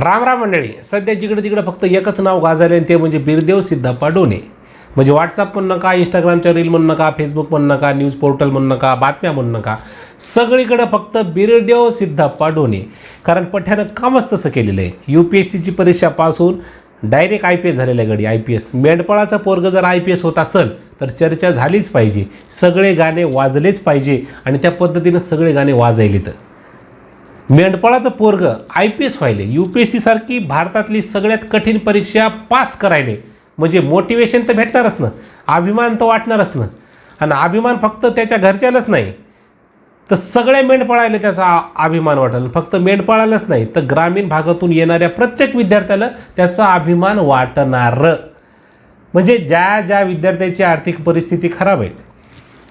राम राम मंडळी सध्या जिकडे तिकडे फक्त एकच नाव गाजले आणि ते म्हणजे बिरदेव सिद्धप्पा डोने म्हणजे व्हॉट्सअप म्हणू नका इंस्टाग्रामच्या रील म्हणू नका फेसबुक म्हणू नका न्यूज पोर्टल म्हणू नका बातम्या म्हणू नका. सगळीकडे फक्त बिरदेव सिद्धप्पा डोने कारण पठ्यानं कामच तसं केलेलं आहे. यू पी एस सीची परीक्षा पासून डायरेक्ट आय पी एस झालेलं आहे गडी आय पी एस मेंढपाळाचा पोरग जर आय पी एस होत असेल तर चर्चा झालीच पाहिजे. सगळे गाणे वाजलेच पाहिजे आणि त्या पद्धतीनं सगळे गाणे वाजायले तर मेंढपाळाचं पोरग आय पी एस व्हायले यू पी एस सी सारखी भारतातली सगळ्यात कठीण परीक्षा पास करायले. म्हणजे मोटिवेशन तर भेटणारच ना. अभिमान तर वाटणारच ना. आणि अभिमान फक्त त्याच्या घरच्यालाच नाही. तर सगळ्या मेंढपाळाला त्याचा अभिमान वाटेल. फक्त मेंढपाळालाच नाही तर ग्रामीण भागातून येणाऱ्या प्रत्येक विद्यार्थ्याला त्याचा अभिमान वाटणार. म्हणजे ज्या ज्या विद्यार्थ्याची आर्थिक परिस्थिती खराब आहे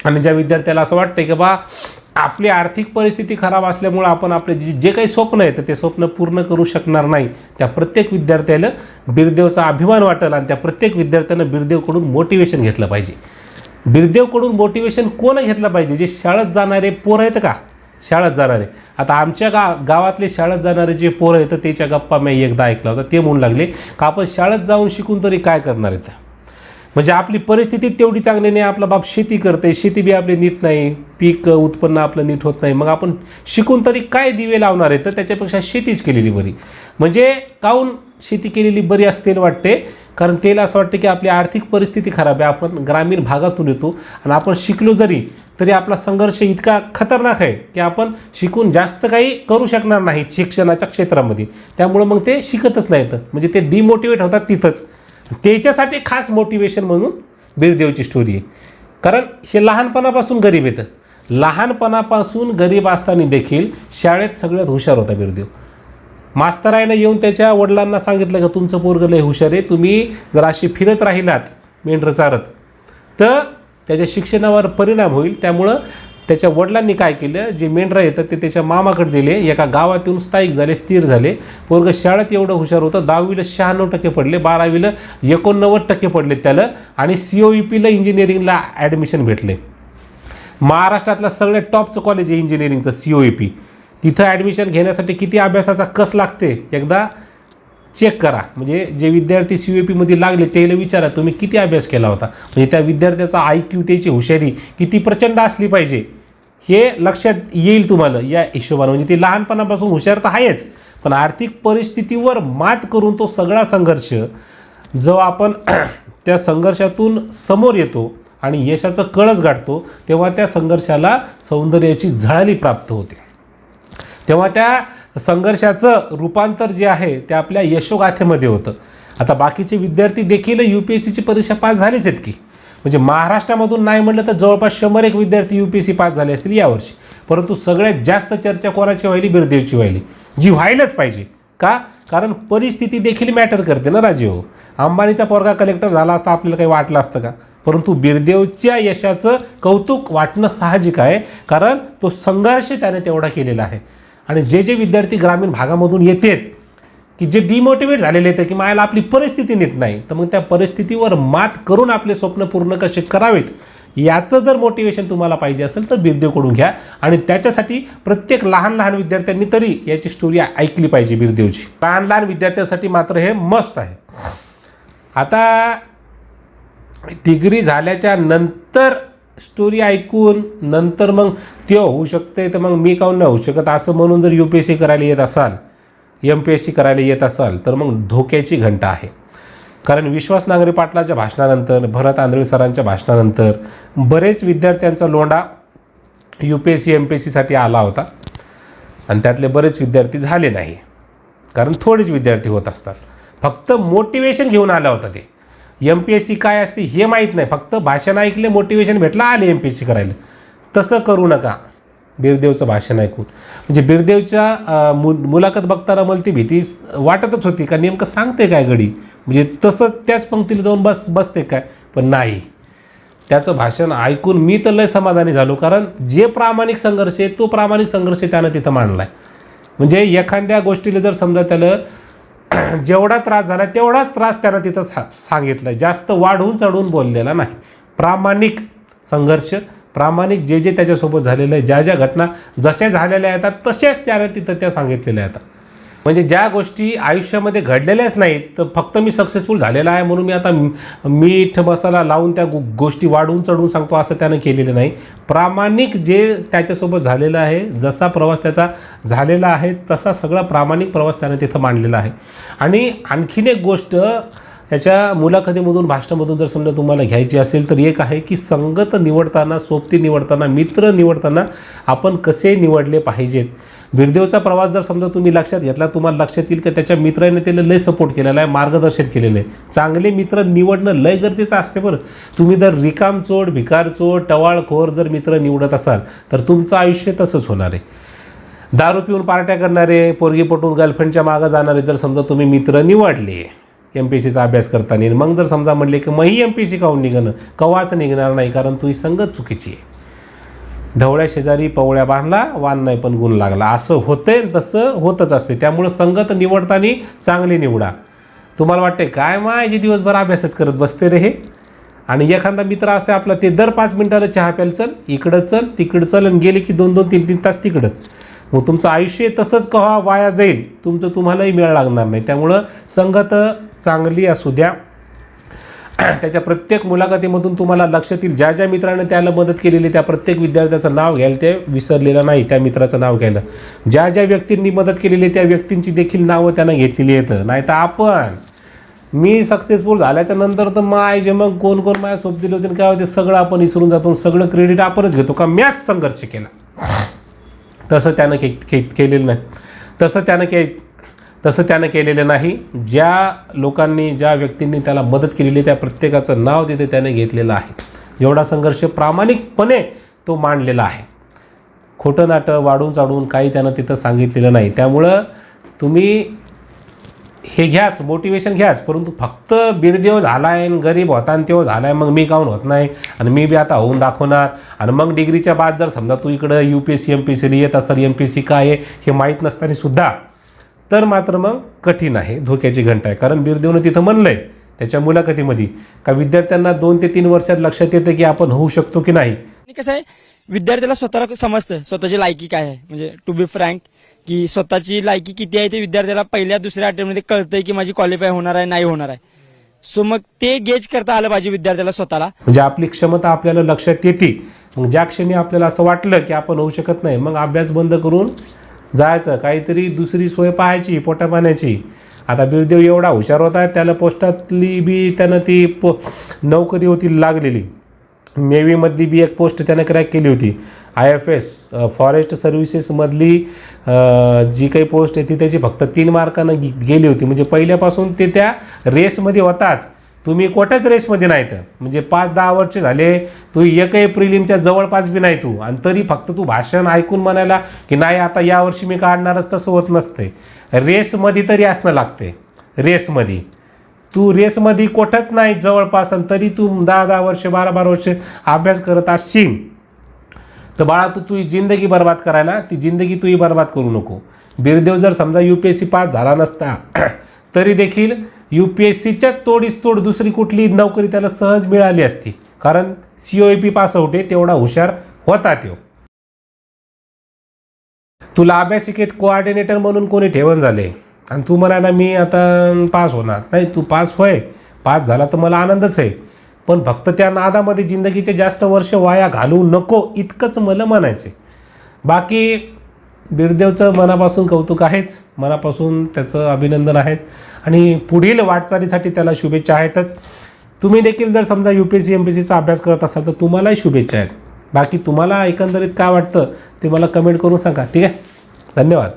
आणि ज्या विद्यार्थ्याला असं वाटतं की बा आपली आर्थिक परिस्थिती खराब असल्यामुळं आपण आपले जे जे काही स्वप्न आहे तर ते स्वप्न पूर्ण करू शकणार नाही. त्या प्रत्येक विद्यार्थ्याला बिरदेवचा अभिमान वाटेल आणि त्या प्रत्येक विद्यार्थ्यानं बिरदेवकडून मोटिवेशन घेतलं पाहिजे. बिरदेवकडून मोटिवेशन कोण घेतलं पाहिजे? जे शाळेत जाणारे पोरं आहेत का? शाळेत जाणारे. आता आमच्या गा गावातले शाळेत जाणारे जे पोरं आहेत त्याच्या गप्पा मी एकदा ऐकला होता ते म्हणू लागले का आपण शाळेत जाऊन शिकून तरी काय करणार आहेत? म्हणजे आपली परिस्थिती तेवढी चांगली नाही आपला बाप शेती करते शेती बी आपली नीट नाही पीक उत्पन्न आपलं नीट होत नाही. मग आपण शिकून तरी काय दिवे लावणार आहे? तर त्याच्यापेक्षा शेतीच केलेली बरी. म्हणजे काहून शेती केलेली बरी असतेल वाटते? कारण त्याला असं वाटतं की आपली आर्थिक परिस्थिती खराब आहे. आपण ग्रामीण भागातून येतो आणि आपण शिकलो जरी तरी आपला संघर्ष इतका खतरनाक आहे की आपण शिकून जास्त काही करू शकणार नाहीत शिक्षणाच्या क्षेत्रामध्ये. त्यामुळं मग ते शिकतच नाहीत. म्हणजे ते डिमोटिवेट होतात तिथंच. त्याच्यासाठी खास मोटिवेशन म्हणून बिरदेवची स्टोरी आहे. कारण हे लहानपणापासून गरीब येतं लहानपणापासून गरीब असताना देखील शाळेत सगळ्यात हुशार होता बिरदेव. मास्तरायनं येऊन त्याच्या वडिलांना सांगितलं का तुमचं पोरगं लय हुशार आहे. तुम्ही जर अशी फिरत राहिलात मेंढरं चारत तर त्याच्या शिक्षणावर परिणाम होईल. त्यामुळं त्याच्या वडिलांनी काय केलं? जे मेंढरं येतं ते त्याच्या मामाकडे दिले. एका गावातून स्थायिक झाले स्थिर झाले. पोरग शाळेत एवढं हुशार होतं. दहावीला शहाण्णव टक्के पडले. बारावीला एकोणनव्वद टक्के पडले त्याला. आणि सी ओ ई पीला इंजिनिअरिंगला ॲडमिशन भेटले. महाराष्ट्रातलं सगळ्यात टॉपचं कॉलेज आहे इंजिनिअरिंगचं सी ओ ई पी तिथं ॲडमिशन घेण्यासाठी किती अभ्यासाचा कस लागते? एकदा चेक करा. म्हणजे जे विद्यार्थी सी यू पीमध्ये लागले त्याला विचारा तुम्ही किती अभ्यास केला होता. म्हणजे त्या विद्यार्थ्याचा आय क्यू त्याची हुशारी किती प्रचंड असली पाहिजे. हे लक्षात येईल तुम्हाला या हिशोबानं. म्हणजे ती लहानपणापासून हुशार तर आहेच पण आर्थिक परिस्थितीवर मात करून तो सगळा संघर्ष जो आपण त्या संघर्षातून समोर येतो आणि यशाचं कळस गाठतो तेव्हा त्या संघर्षाला सौंदर्याची झळाली प्राप्त होते. तेव्हा त्या संघर्षाचं रूपांतर जे आहे ते आपल्या यशोगाथेमध्ये होतं. आता बाकीचे विद्यार्थी देखील यू पी एस सीची परीक्षा पास झालीच आहेत की. म्हणजे महाराष्ट्रामधून नाही म्हणलं तर जवळपास शंभर एक विद्यार्थी U P S C pass झाले असतील यावर्षी परंतु सगळ्यात जास्त चर्चा कोणाची व्हायली? बिरदेवची व्हायली. जी व्हायलाच पाहिजे. का? कारण परिस्थिती देखील मॅटर करते ना राजीव. हो अंबानीचा पोरगा कलेक्टर झाला असता आपल्याला काही वाटलं असतं का? परंतु बिरदेवच्या यशाचं कौतुक वाटणं साहजिक आहे. कारण तो संघर्ष त्याने तेवढा केलेला आहे. आणि जे जे विद्यार्थी ग्रामीण भागामधून येतात की जे डिमोटिवेट झालेले आहेत की मायाला आपली परिस्थिती नीट नाही तर मग त्या परिस्थितीवर मात करून आपले स्वप्न पूर्ण कसे करावेत याचं जर मोटिवेशन तुम्हाला पाहिजे असेल तर बिरदेवकडून घ्या. आणि त्याच्यासाठी प्रत्येक लहान लहान विद्यार्थ्यांनी तरी याची स्टोरी ऐकली पाहिजे बिरदेवची लहान लहान विद्यार्थ्यांसाठी मात्र हे मस्ट आहे. आता डिग्री झाल्याच्यानंतर स्टोरी ऐकून नंतर मग ते होऊ शकते तर मग मी काहून नाही होऊ शकत? असं म्हणून जर यू पी एस सी करायला येत असाल एम पी एस सी करायला येत असाल तर मग धोक्याची घंटा आहे. कारण विश्वास नांगरे पाटलाच्या भाषणानंतर भरत आंधळे सरांच्या भाषणानंतर बरेच विद्यार्थ्यांचा Londa U P S C M P S सीसाठी आला होता. आणि त्यातले बरेच विद्यार्थी झाले नाही. कारण थोडेच विद्यार्थी होत असतात. फक्त मोटिवेशन घेऊन आला होता ते. एम पी एस सी काय असते हे माहीत नाही. फक्त भाषण ऐकले मोटिवेशन भेटलं आले एम पी एस सी करायला. तसं करू नका. बिरदेवचं भाषण ऐकून. म्हणजे बिरदेवच्या मु मुलाखत बघताना मला ती भीती वाटतच होती का नेमकं सांगते काय गडी म्हणजे तसंच त्याच पंक्तीला जाऊन बस बसते काय? पण नाही. त्याचं भाषण ऐकून मी तर लय समाधानी झालो कारण जे प्रामाणिक संघर्ष आहे तो प्रामाणिक संघर्ष त्यानं तिथं मांडला आहे म्हणजे एखाद्या गोष्टीला जर समजा त्याला जेवढा त्रास झाला तेवढाच त्रास त्यानं तिथं सा सांगितला जास्त वाढवून चढवून बोललेला नाही. प्रामाणिक संघर्ष प्रामाणिक जे जे त्याच्यासोबत झालेलं आहे ज्या ज्या घटना जशा झालेल्या आहेत तशाच त्यानं तिथं त्या सांगितलेल्या आहेत. म्हणजे ज्या गोष्टी आयुष्यामध्ये घडलेल्याच नाहीत तर फक्त मी सक्सेसफुल झालेला आहे म्हणून मी आता मीठ मसाला लावून त्या गो गोष्टी वाढवून चढवून सांगतो असं त्यानं केलेलं नाही. प्रामाणिक जे त्याच्यासोबत झालेलं आहे जसा प्रवास त्याचा झालेला आहे तसा सगळा प्रामाणिक प्रवास त्यानं तिथं मांडलेला आहे. आणि आणखीन एक गोष्ट याच्या मुलाखतीमधून भाषणामधून जर समजा तुम्हाला घ्यायची असेल तर एक आहे की संगत निवडताना सोबती निवडताना मित्र निवडताना आपण कसे निवडले पाहिजेत? बिरदेवचा प्रवास जर समजा तुम्ही लक्षात घेतला तुम्हाला लक्षात येईल की त्याच्या मित्राने त्याला लय सपोर्ट केलेला आहे मार्गदर्शन केलेलं आहे. चांगले मित्र निवडणं लय गरजेचं असते बरं. तुम्ही जर रिकाम चोड भिकार चोड टवाळखोर जर मित्र निवडत असाल तर तुमचं आयुष्य तसंच होणार आहे. दारू पिऊन पार्ट्या करणारे पोरगी पटून गर्लफ्रेंडच्या मागं जाणारे जर समजा तुम्ही मित्र निवडले एम पी एस सीचा अभ्यास करताना. मग जर समजा म्हणले की मही एम पी एस सी काहून निघणं? कवाच निघणार नाही कारण तुझी संगत चुकीची आहे. ढवळ्या शेजारी पवळ्या बांधला वान नाही पण गुण लागला. असं होते तसं होतच असते. त्यामुळं संगत निवडताना चांगली निवडा. तुम्हाला वाटते काय माझी दिवसभर अभ्यासच करत बसते रे हे? आणि एखादा मित्र असते आपला ते दर पाच मिनिटाला चहा प्यायला चल इकडं चल तिकडं चल आणि गेले की दोन दोन तीन तीन तास तिकडंच. मग तुमचं आयुष्य तसंच कव्हा वाया जाईल? तुमचं तुम्हालाही मेळ लागणार नाही. त्यामुळं संगत चांगली असू द्या. त्याच्या प्रत्येक मुलाखतीमधून तुम्हाला लक्षातील ज्या ज्या मित्राने त्याला मदत केलेली त्या प्रत्येक विद्यार्थ्याचं नाव घ्यायला ते विसरलेलं नाही त्या मित्राचं नाव घ्यायला. ज्या ज्या व्यक्तींनी मदत केलेली त्या व्यक्तींची देखील नावं त्यानं घेतलेली येतं. नाही तर आपण मी सक्सेसफुल झाल्याच्यानंतर तर माय जे मग कोण कोण माझ्या सोबत दिले होते काय होते सगळं आपण विसरून जातो आणि सगळं क्रेडिट आपणच घेतो का? मॅच संघर्ष केला. तसं त्यानं के केलेलं नाही. तसं त्यानं के तसं त्यानं केलेलं नाही. ज्या लोकांनी ज्या व्यक्तींनी त्याला मदत केलेली त्या प्रत्येकाचं नाव तिथे त्याने घेतलेलं आहे. जेवढा संघर्ष प्रामाणिकपणे तो मांडलेला आहे. खोटं नाटं वाढून चाढून काही त्यानं तिथं सांगितलेलं नाही. त्यामुळं तुम्ही हे घ्याच मोटिवेशन घ्याच परंतु फक्त बिरदेव झालाय आणि गरीब होता आणि तेव्हा आहे मग मी काहून होत नाही? आणि मी बी आता होऊन दाखवणार. आणि मग डिग्रीच्या बाद जर समजा तू इकडं U P S C M P C येत असेल एम पी सी काय आहे हे माहीत नसताना सुद्धा तर मात्र मग कठीण आहे धोक्याची घंटा आहे. कारण बिरदेवनं तिथं म्हणलंय त्याच्या मुलाखतीमध्ये का विद्यार्थ्यांना दोन ते तीन वर्षात लक्षात येतं की आपण होऊ शकतो की नाही? कसं आहे विद्यार्थ्याला स्वतःला समजतं स्वतःची लायकी काय आहे. म्हणजे टू बी फ्रँक की स्वतःची लायकी किती आहे ते विद्यार्थ्याला पहिल्या दुसऱ्या अटेम्प्टमध्ये कळतंय की माझी क्वालिफाय होणार आहे नाही होणार आहे. सो मग ते गेज करता आलं पाहिजे विद्यार्थ्याला स्वतःला. म्हणजे आपली क्षमता आपल्याला लक्षात येते. मग ज्या क्षणी आपल्याला असं वाटलं की आपण होऊ शकत नाही मग अभ्यास बंद करून जायचं काहीतरी दुसरी सोय पाहायची पोटापाण्याची आता बिरदेव एवढा हुशार होता त्याला पोस्टातली बी त्यानं ती पो नोकरी होती लागलेली. नेव्हीमधली बी एक पोस्ट त्यानं क्रॅक केली होती. आय एफ एस फॉरेस्ट सर्व्हिसेसमधली जी काही पोस्ट आहे ती त्याची फक्त तीन मार्कानं गेली होती. म्हणजे पहिल्यापासून ते त्या रेसमध्ये होताच. तुम्ही कोठ्याच रेसमध्ये नाहीत म्हणजे पाच दहा वर्ष झाले तू एकही प्रिलिमच्या जवळपास बी नाही तू. आणि तरी फक्त तू भाषण ऐकून म्हणायला की नाही आता यावर्षी मी काढणारच तसं होत नसते. रेसमध्ये तरी असणं लागते. रेसमध्ये. तू रेसमध्ये कोठंच नाही जवळपास आणि तरी तू दहा दहा वर्ष बारा बारा वर्ष अभ्यास करत असशील. तर बाळा तू तुझी जिंदगी बर्बाद करायला ती जिंदगी तुही बर्बाद करू नको. बिरदेव जर समजा U P S C pass झाला नसता तरी देखील यू पी एस सीच्याच तोडीस तोड दुसरी कुठली नोकरी त्याला सहज मिळाली असती. कारण सी ओ पी पास होते आहे तेवढा हुशार होता तो. तुला अभ्यासिकेत कोऑर्डिनेटर म्हणून कोणी ठेवण झाले? आणि तू म्हणाला मी आता पास होणार. नाही तू पास होय. पास झाला तर मला आनंदच आहे. पण फक्त त्या नादामध्ये जिंदगीचे जास्त वर्ष वाया घालवू नको इतकंच मला म्हणायचं बाकी बिरदेवचं मनापासून कौतुक आहेच मनापासून त्याचं अभिनंदन आहेच. आणि पुढील वाटचालीसाठी त्याला शुभेच्छा आहेतच. तुम्ही देखील जर समजा U P S C M P सीचा अभ्यास करत असाल तर तुम्हालाही शुभेच्छा आहेत. बाकी तुम्हाला एकंदरीत काय वाटतं ते मला कमेंट करून सांगा. ठीक आहे? धन्यवाद.